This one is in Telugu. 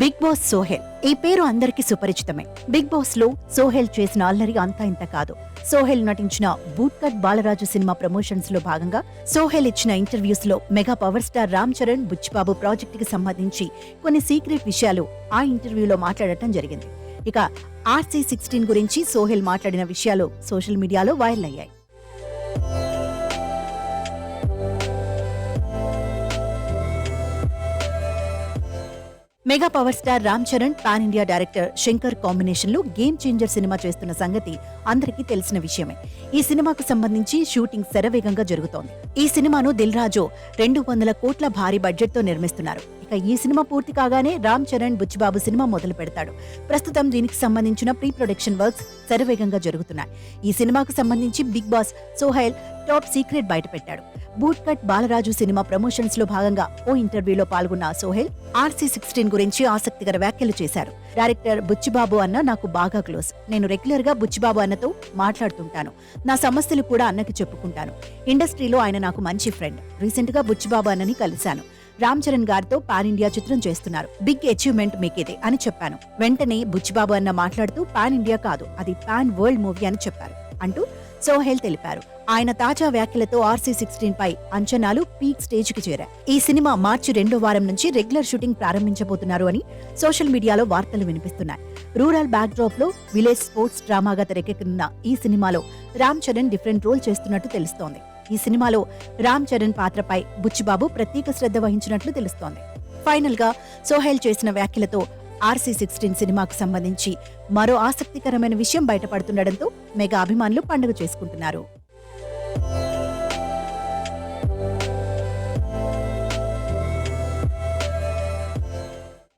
Big boss Sohel. ఈ పేరు అందరికీ సుపరిచితమే. బిగ్ బాస్లో సోహెల్ చేసిన అల్లరి అంతా ఇంత కాదు. సోహెల్ నటించిన బూట్ కట్ బాలరాజు సినిమా ప్రమోషన్స్లో భాగంగా సోహెల్ ఇచ్చిన ఇంటర్వ్యూస్లో mega power star Ram Charan Buchibabu ప్రాజెక్ట్కి సంబంధించి కొన్ని సీక్రెట్ విషయాలు ఆ ఇంటర్వ్యూలో మాట్లాడటం జరిగింది. ఇక ఆర్సీ సిక్స్టీన్ గురించి సోహెల్ మాట్లాడిన విషయాలు సోషల్ మీడియాలో వైరల్ అయ్యాయి. Mega power star Ram Charan pan India director Shankar కాంబినేషన్లో గేమ్ చేంజర్ సినిమా చేస్తున్న సంగతి అందరికీ తెలిసిన విషయమే. ఈ సినిమాకు సంబంధించి షూటింగ్ శరవేగంగా జరుగుతోంది. ఈ సినిమాను దిల్ రాజు రెండు వందల కోట్ల భారీ బడ్జెట్తో నిర్మిస్తున్నారు. ఇక ఈ సినిమా పూర్తి కాగానే రామ్ చరణ్ బుచ్చిబాబు సినిమా మొదలు పెడతాడు. ప్రస్తుతం దీనికి సంబంధించిన ప్రీ ప్రొడక్షన్ వర్క్స్ శరవేగంగా జరుగుతున్నాయి. ఈ సినిమాకు సంబంధించి Bigg Boss Sohail top secret బయటపెట్టాడు. Boot cut Balaraju సినిమా ప్రమోషన్స్లో భాగంగా ఓ ఇంటర్వ్యూలో పాల్గొన్న సోహెల్ ఆర్సీ సిక్స్టీన్ గురించి ఆసక్తికర వ్యాఖ్యలు చేశారు. డైరెక్టర్ బుచ్చిబాబు అన్న నాకు బాగా క్లోజ్. నేను రెగ్యులర్గా బుచ్చిబాబు అన్నతో మాట్లాడుతుంటాను. నా సమస్యలు కూడా అన్నకి చెప్పుకుంటాను. ఇండస్ట్రీలో ఆయన నాకు మంచి ఫ్రెండ్. రీసెంట్గా బుచ్చిబాబు అన్నని కలిశాను. రామ్ చరణ్ గారితో పాన్ ఇండియా చిత్రం చేస్తున్నారు. బిగ్ అచీవ్మెంట్ మీకేదే? అని చెప్పాను. వెంటనే బుచ్చిబాబు అన్న మాట్లాడుతూ పాన్ ఇండియా కాదు. అది పాన్ వరల్డ్ మూవీ అని చెప్పారు. అంటూ సోహెల్ తెలిపారు. ఆయన తాజా వ్యాఖ్యలతో ఆర్సీ సిక్స్టీన్ పై అంచనాలు పీక్ స్టేజ్కి చేరాయి. ఈ సినిమా మార్చి రెండో వారం నుంచి రెగ్యులర్ షూటింగ్ ప్రారంభించబోతున్నారు అని సోషల్ మీడియాలో వార్తలు వినిపిస్తున్నాయి. రూరల్ బ్యాక్ డ్రాప్లో విలేజ్ స్పోర్ట్స్ డ్రామాగా తెరకెక్కనున్న ఈ సినిమాలో రామ్ చరణ్ డిఫరెంట్ రోల్ చేస్తున్నట్టు తెలుస్తోంది. ఈ సినిమాలో రామ్ చరణ్ పాత్రపై బుచ్చిబాబు ప్రత్యేక శ్రద్ధ వహించినట్లు తెలుస్తోంది. ఫైనల్గా సోహెల్ చేసిన వ్యాఖ్యలతో ఆర్సీ సిక్స్టీన్ సినిమాకు సంబంధించి మరో ఆసక్తికరమైన విషయం బయటపడుతుండటంతో మెగా అభిమానులు పండుగ చేసుకుంటున్నారు.